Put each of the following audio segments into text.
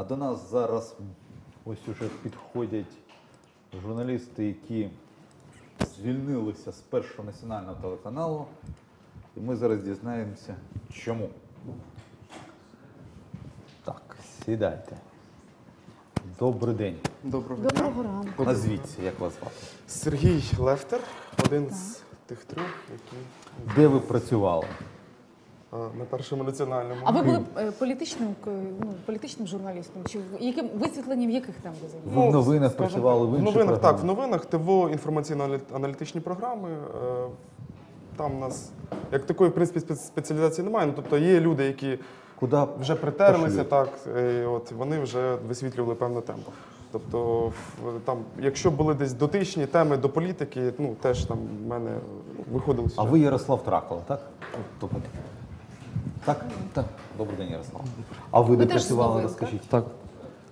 А до нас зараз ось уже підходять журналісти, які звільнилися з першого національного телеканалу. І ми зараз дізнаємося, чому. Так, сідайте. Добрий день. Доброго дня. Доброго ранку. Назвіться, як вас звати? Сергій Лефтер, один з тих трьох, які Де ви працювали? На першому національному. А ви були е, політичним ну, політичним журналістом? Чи в- яким висвітленням яких там ви займалися? Ви в новинах скажімо працювали, в інших новинах, так, в програмах? новинах ТВО інформаційно-аналітичні програми. е, Там у нас як такої в принципі спе- спеціалізації немає. Ну тобто є люди, які Куди вже притерлися, так е, от вони вже висвітлювали певну тему. Тобто, в- там, якщо були десь дотичні теми до політики, ну теж там в мене виходили А ви Ярослав Тракова, так? Тобто- Так? Так. Добрий день, Ярослав. А ви, Ви де теж працювали, новин, розкажіть? Так.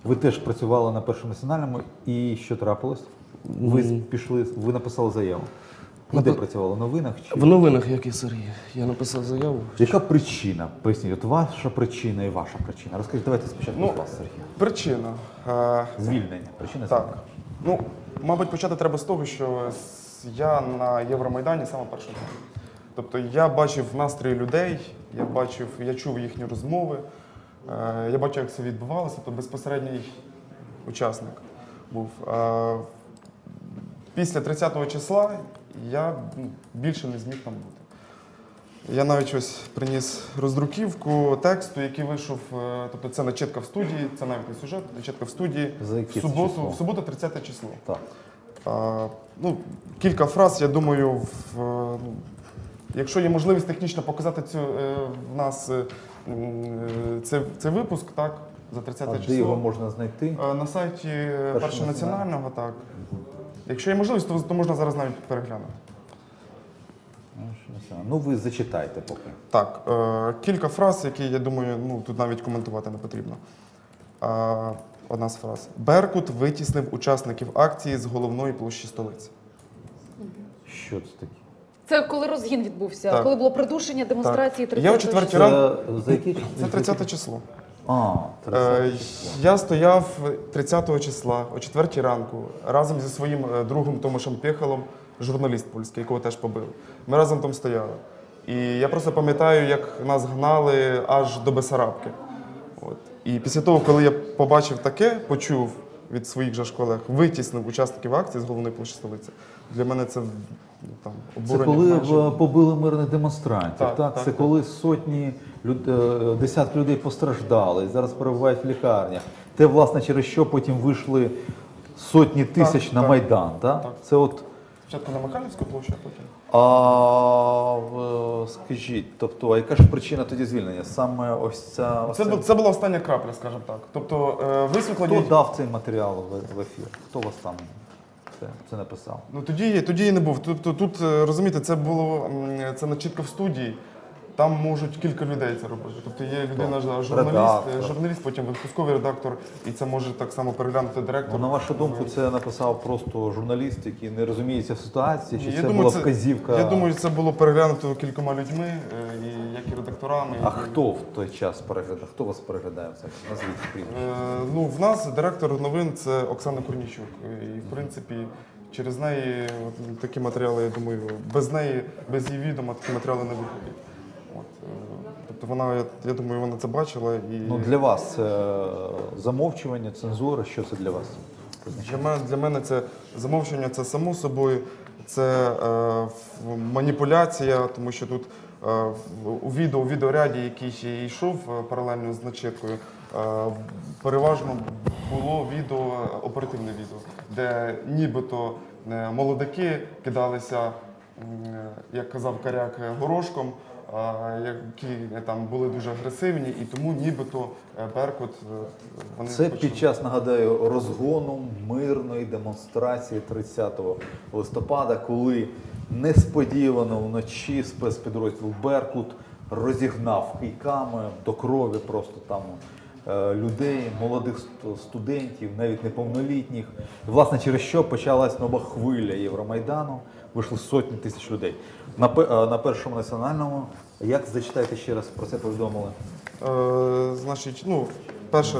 Ви теж працювали на першому національному і що трапилось? Ви М. пішли, ви написали заяву. Ви де Напи- працювали? В новинах чи В новинах, як і Сергій, я написав заяву. яка причина? Поясніть, от ваша причина і ваша причина. Розкажіть, давайте спочатку Ну, з вас, Сергій. Причина. Е, Звільнення. Причина Так. звільнення. Ну, мабуть, почати треба з того, що с- я на Євромайдані саме перший день. Тобто я бачив настрої людей, я бачив, я чув їхні розмови, е, я бачив, як це відбувалося, то безпосередній учасник був. Е, Після 30-го числа я ну, більше не зміг там бути. Я навіть ось приніс роздруківку тексту, який вийшов. е, Тобто це начитка в студії, це навіть не сюжет, начитка в студії. В суботу, в суботу 30 число. Так. А, ну, кілька фраз, я думаю, в, ну, якщо є можливість технічно показати цю, е, в нас е, е, це, це випуск, так, за 30 А число. де його можна знайти? Е, На сайті Першого першого національного, так. Якщо є можливість, то, то можна зараз навіть переглянути. Ну, ви зачитайте поки. Так, е, кілька фраз, які я думаю, ну тут навіть коментувати не потрібно. Е, одна з фраз. Беркут витіснив учасників акції з головної площі столиці. Що це таке? Це коли розгін відбувся, Так. коли було придушення демонстрації Так. Я о 30 четвертій Це ран- за які Це 30 число. А, 30 Е, я стояв 30 числа о 4 ранку разом зі своїм е, другом Томашем Пєхалом, журналіст польський, якого теж побили. Ми разом там стояли. І я просто пам'ятаю, як нас гнали аж до Бесарабки. От. І після того, коли я побачив таке, почув від своїх же ж колег, витіснив учасників акції з головної площі столиці. Для мене це ну, там Це коли майже. побили мирних демонстрантів, так? Так, так, Це так. коли сотні люд... е, десятки людей постраждали, зараз перебувають в лікарнях. Те, власне, через що потім вийшли сотні тисяч на так. Майдан. Так? Так. Це от. Спочатку на Михайлівську площу, а потім. А в- скажіть, тобто, а яка ж причина тоді звільнення? Саме ось ця. ось Це, бу- це була остання крапля, скажімо так. Тобто е. Хто дав цей матеріал в, в ефір? Хто вас там це, це написав? Ну тоді, тоді і не був. Тобто тут, е, розумієте, це було м, це начітка в студії. Там можуть кілька людей це робити. Тобто є людина, журналіст, Редактор. журналіст, потім випусковий редактор, і це може так само переглянути директор. Ну, на вашу думку, це написав просто журналіст, який не розуміється в ситуації, чи Ні, це я була це, вказівка? Я думаю, це було переглянуто кількома людьми, е, і як і редакторами. А і- хто в той час переглядав? Хто вас переглядає? Це назвіть прізвище. Е, Ну, в нас директор новин це Оксана Корнічук. І, в принципі, через неї от, такі матеріали, я думаю, без неї, без її відома такі матеріали не виходять. Тобто вона, я, я думаю, вона це бачила і Ну для вас це замовчування, цензура. Що це для вас? для, мене, для мене це замовчення, це само собою, це е, маніпуляція, тому що тут е, у відео, у відеоряді, який ще йшов е, паралельно з начиткою, е, переважно було відео, оперативне відео, де нібито е, молодаки кидалися, е, як казав Каряк, горошком. Які е, там були дуже агресивні, і тому нібито е, Беркут е, вони Це почали- під час, нагадаю, розгону мирної демонстрації 30 листопада, коли несподівано вночі спецпідрозділ Беркут розігнав кийками до крові просто там людей, молодих студентів, навіть неповнолітніх. Власне, через що почалась нова хвиля Євромайдану. Вийшли сотні тисяч людей. Е, на першому національному, як зачитайте ще раз про це повідомили? Е, значить, ну, Перше,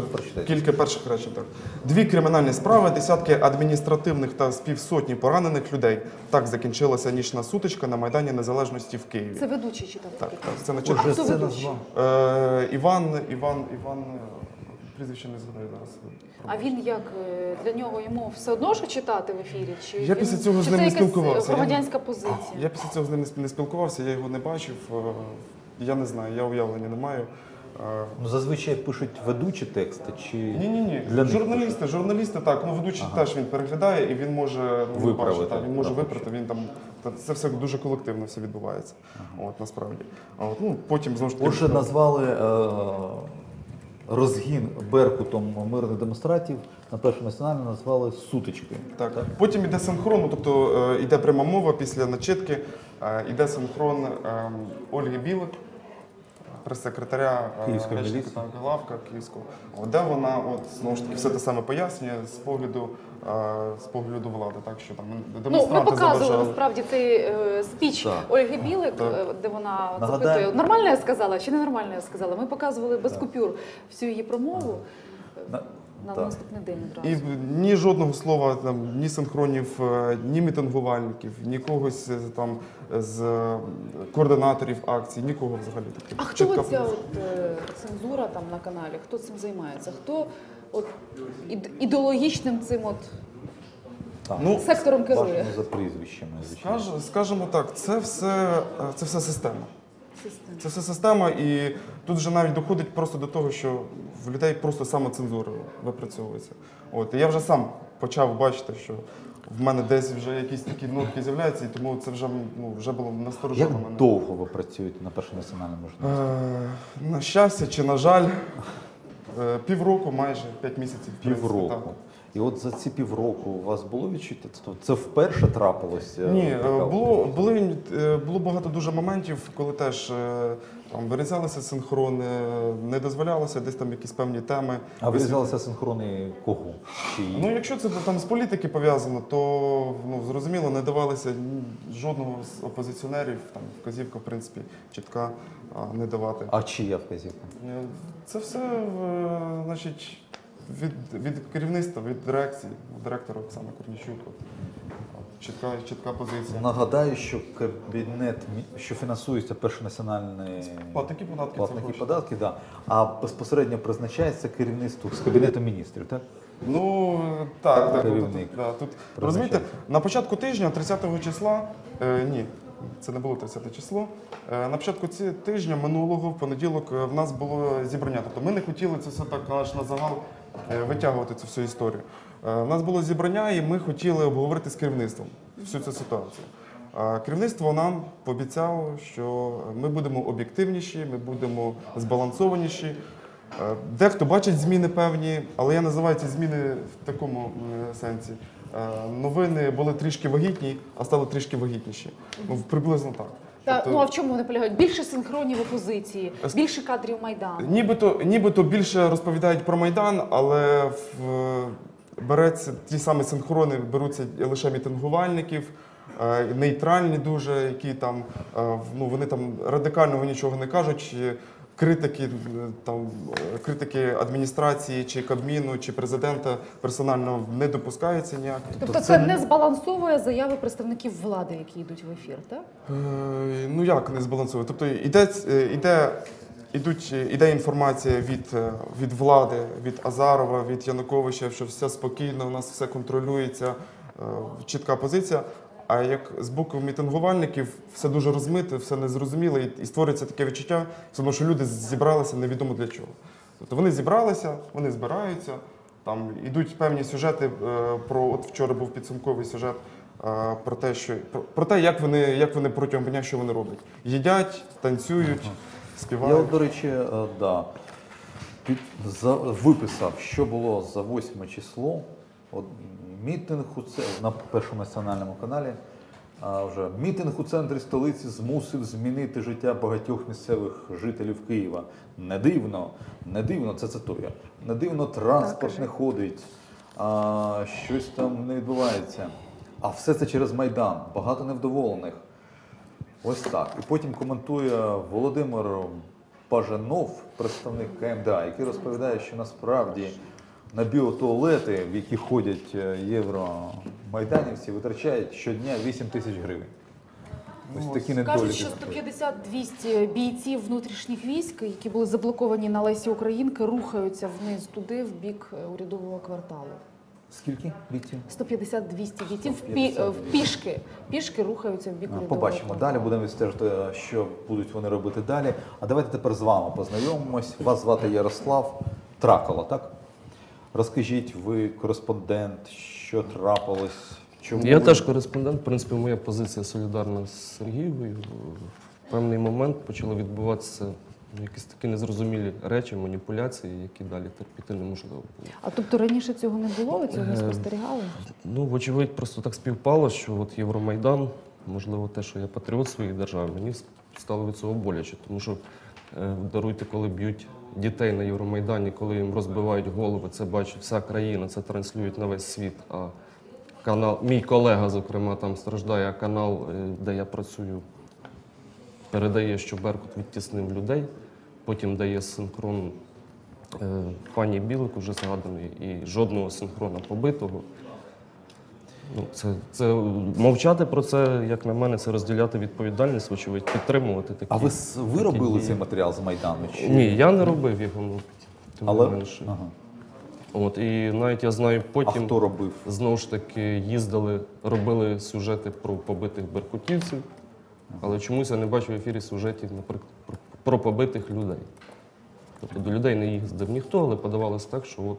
кілька перших речень. Так. Дві кримінальні справи, десятки адміністративних та з півсотні поранених людей. Так закінчилася нічна сутичка на Майдані Незалежності в Києві. Це ведучий читав. Так, так, це на це ведучий? Е, Іван, Іван, Іван, прізвище не згадаю зараз. А він як е, для нього йому все одно що читати в ефірі? Чи Я він- після цього з ним не спілкувався. Громадянська позиція. Я після цього з ним не- не спілкувався, я його не бачив. е, Я не знаю, я уявлення не маю. Е, Ну, зазвичай пишуть ведучі тексти чи Ні, ні, ні. Для них журналісти, журналісти, так. Ну ведучий теж він переглядає і він може ну, Виправити, так, він може так, виправити. Він там це все дуже колективно все відбувається. От насправді. А от ну потім знову ж таки. Отже, назвали е, розгін Беркутом мирних демонстратів на першому національному назвали сутичкою. Так. Потім іде синхрон, ну, тобто е, іде пряма мова після начитки, е, іде синхрон е, Ольги Білик, прес-секретаря е, Київської речника главка Київського, де вона от, знову ж таки все те саме пояснює з погляду, е, з погляду влади, так що там Ну, ми показували заважали. насправді цей е, спіч Так. Ольги Білик, Так. е, де вона Нагадаю. запитує, нормально я сказала чи не нормально я сказала. Ми показували без купюр всю її промову На- так. наступний день І одразу. ні жодного слова там ні синхронів, е, ні мітингувальників, ні когось там з е, координаторів акцій, нікого взагалі таких. А хто Чітка оця от, е, цензура там на каналі? Хто цим займається? Хто от ідеологічним цим от. Ну, сектором керує? За прізвищами. звичайно. Скаж, скажімо так, це все, це все система. Система. Це все система, і тут вже навіть доходить просто до того, що в людей просто самоцензура випрацьовується. От і я вже сам почав бачити, що в мене десь вже якісь такі нотки з'являються, і тому це вже ну вже було Як мене. довго ви працюєте на першому національному журналі? Е, на щастя чи на жаль, е, півроку, майже п'ять місяців. в принципі, Півроку. так. І от за ці півроку у вас було відчуття? Це вперше трапилося? Ні, е, було, були, е, було багато дуже моментів, коли теж е, там вирізалися синхрони, не дозволялося десь там якісь певні теми. А вирізалися синхрони кого? Чи... Ну, якщо це там з політики пов'язано, то ну зрозуміло, не давалося жодного з опозиціонерів. Там вказівка, в принципі, чітка не давати. а чия вказівка? Це все, значить, від, від керівництва, від дирекції, директора Оксана Корнічук. От, от, чітка, чітка позиція. Нагадаю, що кабінет, що фінансується перший національний Платники податки це платники гроші. податки, да. а безпосередньо призначається керівництво з кабінету міністрів, так? Ну так, так. Керівник. Тут, да, тут розумієте, на початку тижня, 30 числа, е, ні, це не було 30 число. Е, на початку ці тижня минулого в понеділок е, в нас було зібрання. Тобто ми не хотіли це все так аж на загал витягувати цю всю історію. Е, в нас було зібрання, і ми хотіли обговорити з керівництвом всю цю ситуацію. Керівництво нам пообіцяло, що ми будемо об'єктивніші, ми будемо збалансованіші. Е, Дехто бачить зміни певні, але я називаю ці зміни в такому е, сенсі. Е, Новини були трішки вагітні, а стали трішки вагітніші. Ну, приблизно так. Та, Тобто, ну а в чому вони полягають? Більше синхронів опозиції, більше кадрів Майдану. Нібито, нібито більше розповідають про Майдан, але в, е, береться ті самі синхрони, беруться лише мітингувальників, е, нейтральні дуже, які там е, ну, вони там радикального нічого не кажуть. Критики е, там е, критики адміністрації чи Кабміну чи президента персонально не допускаються ніяк. Тобто це це не- збалансовує заяви представників влади, які йдуть в ефір, так? Е, Ну як не збалансовує? Тобто іде, іде, ідуть, іде інформація від, від влади, від Азарова, від Януковича, що все спокійно, у нас все контролюється, е, чітка позиція. А як з боку мітингувальників все дуже розмите, все незрозуміло, і, створюється таке відчуття, одно, що люди зібралися невідомо для чого. Тобто вони зібралися, вони збираються, там ідуть певні сюжети е, про от вчора був підсумковий сюжет е, про те, що про, про те, як вони, як вони протягом дня, що вони роблять. Їдять, танцюють, Я співають. от, до речі, е, да, під, за, виписав, що було за 8 число. От, мітинг у це, на першому національному каналі. А вже мітинг у центрі столиці змусив змінити життя багатьох місцевих жителів Києва. Не дивно, не дивно, це цитую. Не дивно, транспорт не ходить, а, щось там не відбувається. А все це через Майдан. Багато невдоволених. Ось так. І потім коментує Володимир Пажанов, представник КМДА, який розповідає, що насправді на біотуалети, в які ходять е, євромайданівці, витрачають щодня 8 тисяч гривень. Ось такі недоліки. Кажуть, що 150-200 бійців внутрішніх військ, які були заблоковані на Лесі Українки, рухаються вниз туди, в бік е, урядового кварталу. Скільки бійців? 150-200 бійців в пі- е, в пішки. Пішки рухаються в бік урядового Побачимо кварталу. далі, будемо відстежити, що будуть вони робити далі. А давайте тепер з вами познайомимось. Вас звати Ярослав Тракола, так? Розкажіть, ви кореспондент, що трапилось? Чому Я ви- теж кореспондент. В принципі, моя позиція солідарна з Сергією. В певний момент почали відбуватися якісь такі незрозумілі речі, маніпуляції, які далі терпіти неможливо було. А тобто раніше цього не було, ви цього не Е, спостерігали? Ну, вочевидь, просто так співпало, що от Євромайдан, можливо, те, що я патріот своєї держави, мені стало від цього боляче. Тому що, е, даруйте, коли б'ють дітей на Євромайдані, коли їм розбивають голови, це бачить вся країна, це транслюють на весь світ. А канал, мій колега, зокрема, там страждає, а канал, е, де я працюю, передає, що Беркут відтіснив людей, потім дає синхрон е, пані Білик, уже згаданий, і жодного синхрона побитого. Ну, це, це мовчати про це, як на мене, це розділяти відповідальність, вочевидь, підтримувати такі. А ви, с- ви робили цей матеріал з Майдану? Чи... Ні, я не робив його, ну, тим Але не менше. ага. От, і навіть я знаю, а потім хто робив? знову ж таки їздили, робили сюжети про побитих беркутівців, але чомусь я не бачу в ефірі сюжетів, наприклад, про, про побитих людей. Тобто до людей не їздив ніхто, але подавалось так, що от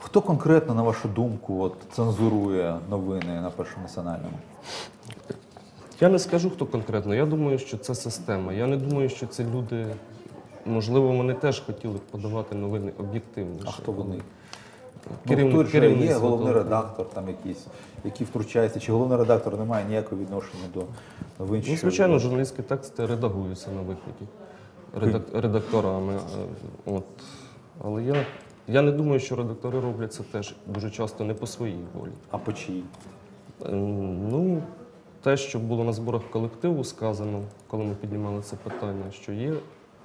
Хто конкретно, на вашу думку, от, цензурує новини на першому національному? Я не скажу, хто конкретно. Я думаю, що це система. Я не думаю, що це люди. Можливо, вони теж хотіли б подавати новини об'єктивніше. А хто вони? Керівник- ну, ж є головний редактор, там якийсь, який втручається, чи головний редактор не має ніякого відношення до новин? Ну, звичайно, журналістські тексти редагуються на виході редак- редакторами. е, От. Але я, я не думаю, що редактори роблять це теж дуже часто не по своїй волі. А по чиїй? Е, Ну, те, що було на зборах колективу сказано, коли ми піднімали це питання, що є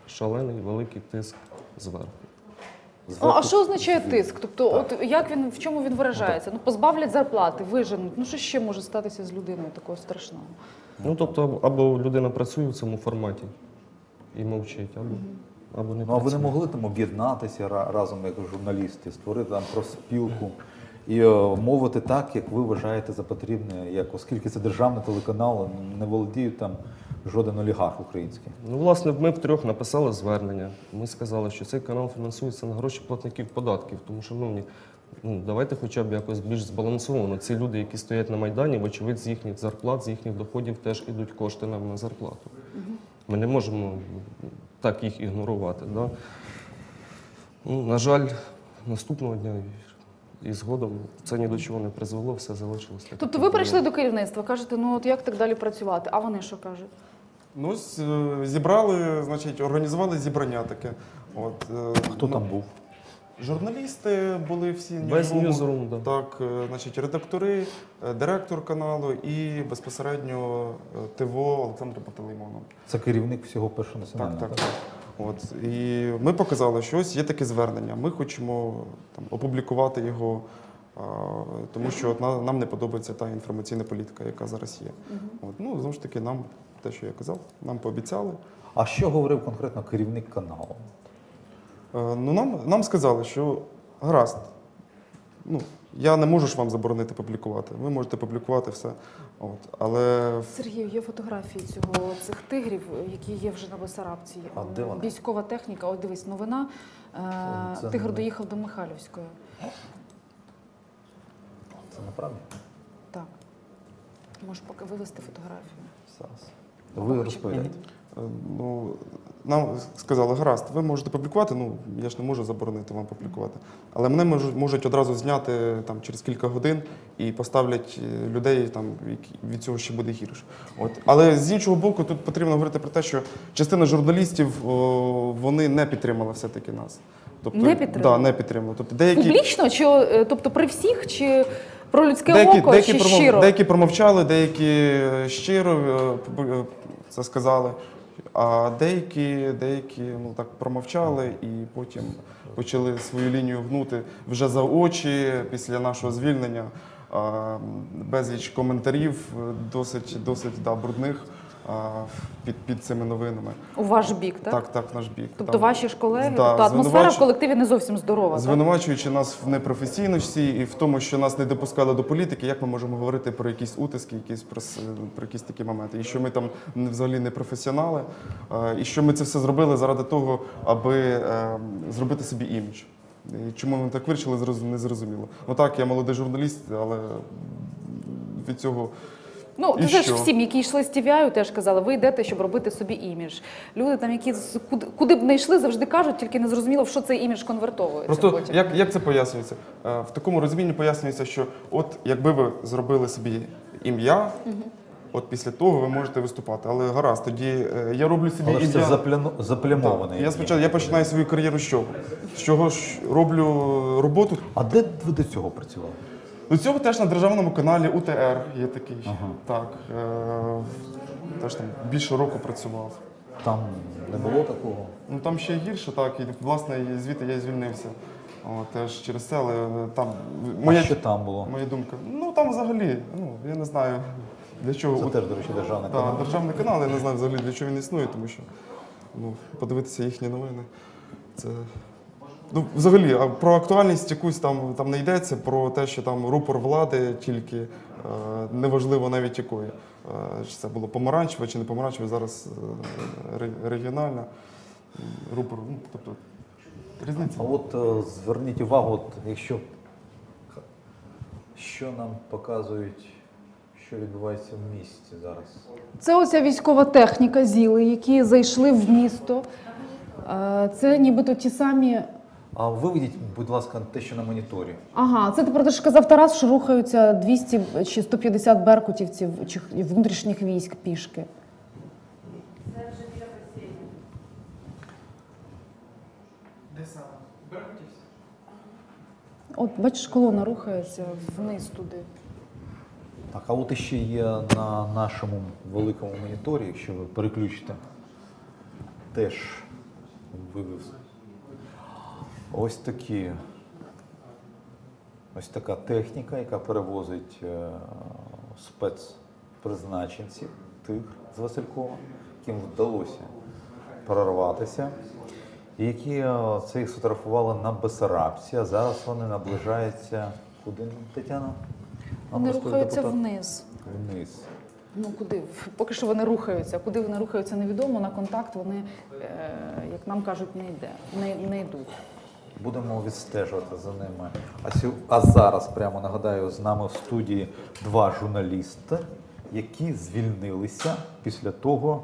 шалений великий тиск зверху. Ну, а що означає тиск? Тобто, от як він в чому він виражається? Ну позбавлять зарплати, виженуть. Ну що ще може статися з людиною такого страшного? Ну, тобто, або людина працює в цьому форматі і мовчить, або, або не Ну, а ви не могли там об'єднатися разом як журналісти, створити там профспілку і е, мовити так, як ви вважаєте за потрібне, як оскільки це державний телеканал, не володіють там жоден олігарх український. Ну, власне, ми втрьох написали звернення. Ми сказали, що цей канал фінансується на гроші платників податків. Тому, шановні, ну давайте хоча б якось більш збалансовано. Ці люди, які стоять на Майдані, вочевидь, з їхніх зарплат, з їхніх доходів теж ідуть кошти нам на зарплату. Ми не можемо так їх ігнорувати. Да? Ну, на жаль, наступного дня і згодом це ні до чого не призвело, все залишилось. так, Тобто як ви було. прийшли до керівництва, кажете, ну от як так далі працювати? А вони що кажуть? Ну, е, зібрали, значить, організували зібрання таке. От, е, Хто ну, там був? Журналісти були всі Весь ньюзрум. да. Так, е, значить, редактори, е, директор каналу і безпосередньо е, ТВО Олександр Пантелеймонов. Це керівник всього першого Так, національного. так, так. От. І ми показали, що ось є таке звернення. Ми хочемо там, опублікувати його, а, тому що от, на- нам не подобається та інформаційна політика, яка зараз є. От. Ну, знову ж таки, нам те, що я казав, нам пообіцяли. А що говорив конкретно керівник каналу? Е, Ну, нам, нам сказали, що гаразд, ну, я не можу ж вам заборонити публікувати. Ви можете публікувати все. От. Але Сергію, є фотографії цього цих тигрів, які є вже на Бесарабці. А де вони? Військова техніка. Ось дивись, новина. Е, Це- це Тигр не- доїхав до Михайлівської. Це направді? Так. Можеш поки вивести фотографію. Зараз. Ви розповідаєте. Е, ну, нам сказали, гаразд, ви можете публікувати, ну я ж не можу заборонити вам публікувати. Але мене можуть, можуть одразу зняти там, через кілька годин і поставлять е, людей, там, які від цього ще буде гірше. От. Але з іншого боку, тут потрібно говорити про те, що частина журналістів о, вони не підтримала все-таки нас. Тобто, Не підтримала? Да, не підтримала. Тобто деякі, Публічно чи е, тобто при всіх, чи про людське деякі, око, деякі, чи промов- щиро? деякі промовчали, деякі щиро це сказали. А деякі, деякі ну, так промовчали і потім почали свою лінію гнути вже за очі після нашого звільнення. Безліч коментарів, досить, досить да, брудних під, під цими новинами. У ваш бік, так? Так, так, наш бік. Тобто Там- ваші ж колеги, Да, тобто атмосфера звинувач- в колективі не зовсім здорова. так? Звинувачуючи нас в непрофесійності і в тому, що нас не допускали до політики, як ми можемо говорити про якісь утиски, якісь про, про якісь такі моменти, і що ми там взагалі не професіонали, і що ми це все зробили заради того, аби е, зробити собі імідж. І чому ми так вирішили, не зрозуміло. Ну так, я молодий журналіст, але від цього Ну, це ж всім, які йшли з TVI, теж казали, ви йдете, щоб робити собі імідж. Люди там, які з- куди, куди б не йшли, завжди кажуть, тільки не зрозуміло, в що цей імідж конвертовується Просто потім. як, як це пояснюється? Е, В такому розумінні пояснюється, що от якби ви зробили собі ім'я, от після того ви можете виступати. Але гаразд, тоді е, я роблю собі Але ж це ім'я. заплямоване. Я спочатку я починаю свою кар'єру з чого? З чого ж роблю роботу? А де ви до цього працювали? До цього теж на державному каналі УТР є такий. Так. Е, теж там більше року працював. Там не було такого. Ну там ще гірше, так. І власне і звідти я і звільнився. О, теж через це, але там А що там було? Моя думка. Ну там взагалі, ну я не знаю для чого. Це теж, до речі, державний да, канал. державний канал, я не знаю взагалі для чого він існує, тому що ну, подивитися їхні новини. Це. Ну, взагалі, а про актуальність якусь там, там не йдеться, про те, що там рупор влади тільки е, неважливо навіть якої. Е, чи це було помаранчеве чи не помаранчеве, зараз е, ре- регіональна. Рупор, ну, тобто різниця. А от е, зверніть увагу, от, якщо що нам показують, що відбувається в місті зараз. Це оця військова техніка ЗІЛи, які зайшли в місто. Е, Це нібито ті самі. А виведіть, будь ласка, те, що на моніторі. Ага, це ти про те, що казав Тарас, що рухаються 200 чи 150 беркутівців чи внутрішніх військ пішки. От бачиш, колона рухається вниз туди. Так, а от іще є на нашому великому моніторі, якщо ви переключите, теж вивів. Ось такі. Ось така техніка, яка перевозить е, спецпризначенців тих з Василькова, яким вдалося прорватися, і які е, це їх сфотографували на Бесарабці, а зараз вони наближаються. Куди Тетяна? Вони рухаються депутат. вниз. Вниз. Ну куди? Поки що вони рухаються. Куди вони рухаються, невідомо. На контакт вони, е, як нам кажуть, не йде, не, не йдуть. Будемо відстежувати за ними. А, сю... а зараз, прямо нагадаю, з нами в студії два журналісти, які звільнилися після того,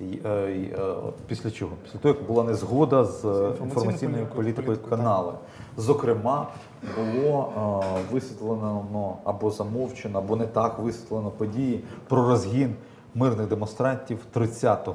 е, е, після чого? Після того, як була незгода з е, інформаційною політикою- каналу. Зокрема, було висвітлено або замовчено, або не так висвітлено події про розгін мирних демонстрантів 30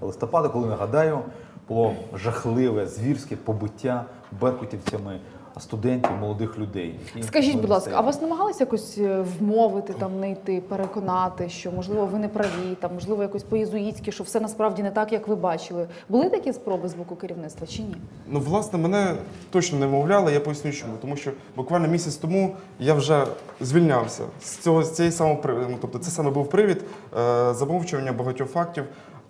листопада, коли нагадаю, було жахливе звірське побиття беркутівцями студентів, молодих людей. Скажіть, будь ласка, а вас намагалися якось е, вмовити, там не йти, переконати, що можливо ви не праві, там можливо якось по-єзуїтськи, що все насправді не так, як ви бачили. Були такі спроби з боку керівництва чи ні? Ну, власне, мене точно не вмовляли, я поясню чому. Тому що буквально місяць тому я вже звільнявся з цього з цієї самого приводу. Ну, тобто, це саме був привід е, замовчування багатьох фактів.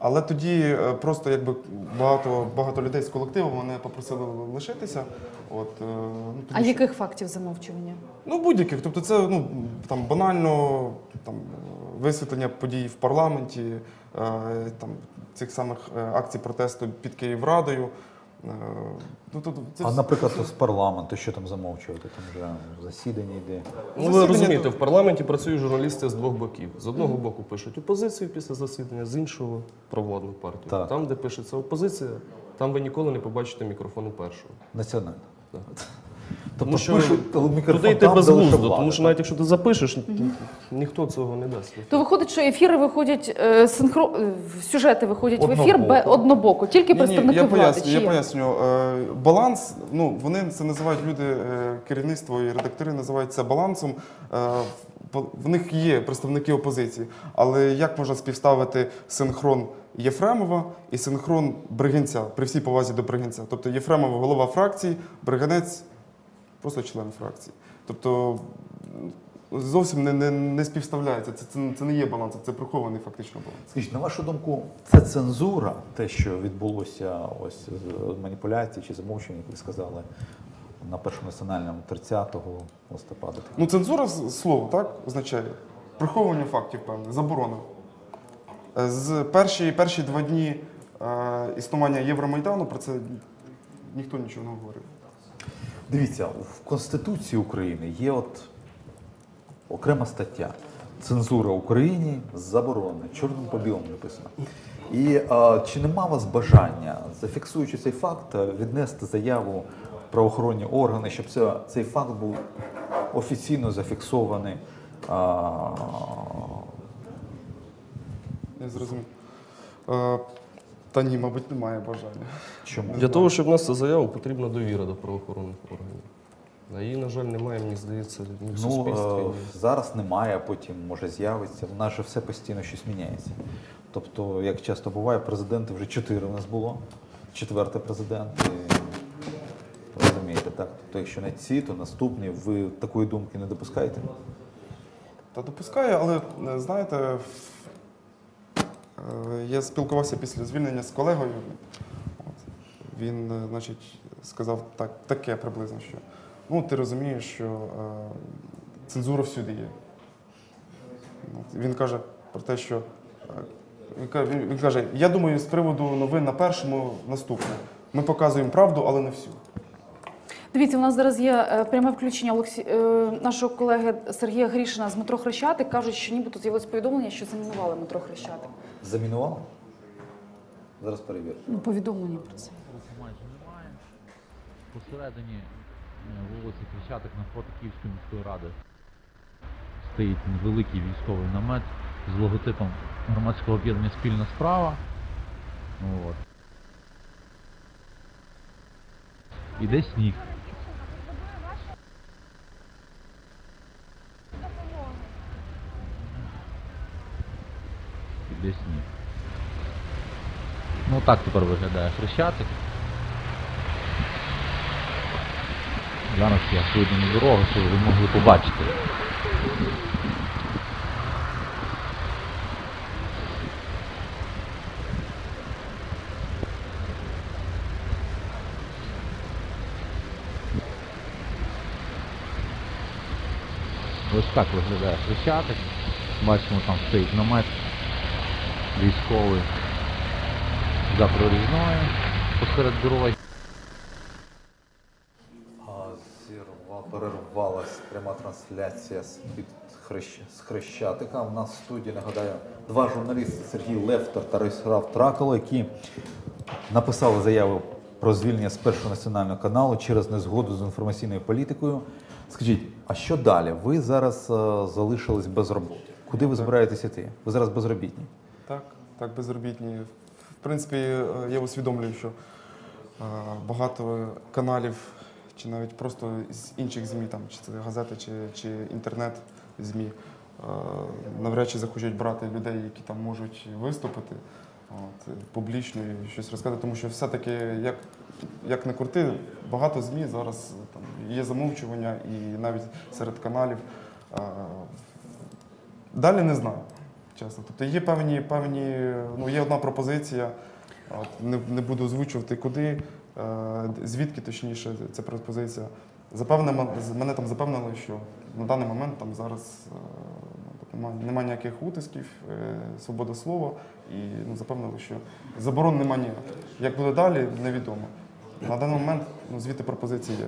Але тоді е, просто якби багато, багато людей з колективу мене попросили лишитися. От, е, ну, А що- яких фактів замовчування? Ну, будь-яких. Тобто, це ну, там банально там, висвітлення подій в парламенті, е, там, цих самих акцій протесту під Київрадою. Е, ну, це А, наприклад, з парламенту, що там замовчувати? Там вже засідання йде. Ну, ви розумієте, в парламенті працюють журналісти з двох боків. З одного боку пишуть опозицію після засідання, з іншого провладну партію. Так. Там, де пишеться опозиція, там ви ніколи не побачите мікрофону першого. Національно. Так. Тобто Тому що туди йти безглуздо, тому що навіть якщо ти запишеш, ні- ніхто цього не дасть. То виходить, що ефіри виходять е, синхро... е, сюжети виходять в ефір Однобоко. бе- тільки представники я влади. поясню, я поясню. Е, баланс, ну вони це називають люди, керівництво і редактори називають це балансом. По- в них є представники опозиції, але як можна співставити синхрон Єфремова і синхрон Бригинця при всій повазі до Бригинця? Тобто Єфремов голова фракції, Бригинець просто член фракції. Тобто зовсім не, не, не співставляється. Це, це, це не є баланс, це прихований фактично баланс. Скажіть, на вашу думку, це цензура, те, що відбулося ось з маніпуляції чи замовчення, як ви сказали, на першому національному 30 листопада. Ну, цензура слово, так, означає приховування фактів, певне, заборона. Е, З перші, перші два дні е, існування Євромайдану про це ніхто нічого не говорив. Дивіться, в Конституції України є от окрема стаття. Цензура Україні заборонена, чорним по білому написано. І а, чи нема вас бажання, зафіксуючи цей факт, е, віднести заяву правоохоронні органи, щоб це, цей факт був офіційно зафіксований? А, Я зрозумів. Та ні, мабуть, немає бажання. чому? Для того, щоб внести заяву, потрібна довіра до правоохоронних органів. А її, на жаль, немає, мені здається, ні в Ну, суспільстві. е, зараз немає, а потім може з'явиться. У нас же все постійно щось міняється. Тобто, як часто буває, президенти вже чотири у нас було, четвертий президент. І, розумієте, так? Тобто, якщо не ці, то наступні. Ви такої думки не допускаєте? Та допускаю, але е, знаєте, я спілкувався після звільнення з колегою. Він, е, значить, сказав так, таке приблизно, що ну, ти розумієш, що е, цензура всюди є. Він каже про те, що е, він ка- він, він каже, я думаю, з приводу новин на першому наступне. Ми показуємо правду, але не всю. Дивіться, у нас зараз є е, пряме включення е, нашого колеги Сергія Грішина з метро Хрещатик. Кажуть, що нібито з'явилось повідомлення, що замінували метро Хрещатик. Замінували? Зараз перевірю. Ну, повідомлення про це. Руху майже немає. Посередині е, вулиці Хрещатик навпроти Київської міської ради стоїть великий військовий намет з логотипом громадського об'єднання Спільна справа. От. Іде сніг. Іде сніг. Ну так тепер виглядає Хрещатик. Зараз я вийду на дорогу, щоб ви могли побачити. Ось так виглядає Хрещатик. Бачимо, там стоїть намет військовий за прорізною посеред дороги. Зірва, перервалась пряма трансляція з під хрещ... з Хрещатика. У нас в студії, нагадаю, два журналісти Сергій Левтер та Рейсрав Тракало, які написали заяву про звільнення з першого національного каналу через незгоду з інформаційною політикою. Скажіть, а що далі? Ви зараз е, залишились без роботи. Куди ви збираєтесь іти? Ви зараз безробітні. Так, так, безробітні. В принципі, е, я усвідомлюю, що е, багато каналів, чи навіть просто з інших ЗМІ, там, чи це газети, чи, чи інтернет-ЗМІ, е, навряд чи захочуть брати людей, які там можуть виступити от, публічно і щось розказати, тому що все-таки, як, як не крути, багато ЗМІ зараз там, є замовчування і навіть серед каналів. Далі не знаю, чесно. Тобто є певні, певні ну є одна пропозиція, не, не буду озвучувати куди, е, звідки точніше ця пропозиція. Запевнено, мене там запевнили, що на даний момент там зараз е, ну, немає, немає ніяких утисків, е, свобода слова, і ну, запевнили, що заборон немає ніяких. Як буде далі, невідомо. На даний момент ну, звідти пропозиції є.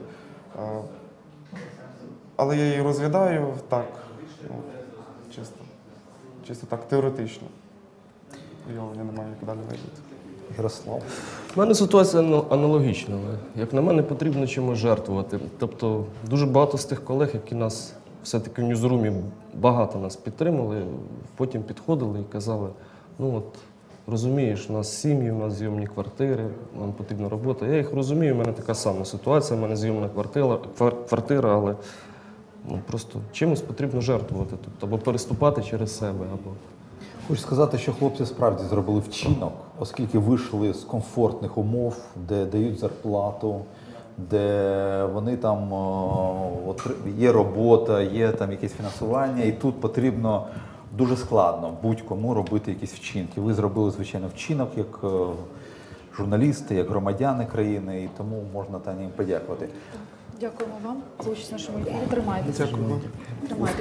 Але я її розглядаю так, ну, чисто, чисто так, теоретично. Уявлення немає, як далі вийдуть. Ярослав. У мене ситуація аналогічна. але, Як на мене, потрібно чимось жертвувати. Тобто дуже багато з тих колег, які нас все-таки в Ньюзрумі багато нас підтримали, потім підходили і казали: ну от розумієш, у нас сім'ї, у нас зйомні квартири, нам потрібна робота. Я їх розумію, у мене така сама ситуація, у мене зйомна квартира, квар- квартира але просто чимось потрібно жертвувати тут, або переступати через себе, або Хочу сказати, що хлопці справді зробили вчинок, оскільки вийшли з комфортних умов, де дають зарплату, де вони там о, є робота, є там якесь фінансування, і тут потрібно дуже складно будь-кому робити якісь вчинки. Ви зробили звичайно вчинок як е, журналісти, як громадяни країни, і тому можна Тані їм подякувати. Дякуємо вам за участь в нашому ефірі. Тримайтеся. Дякую. Тримайтеся.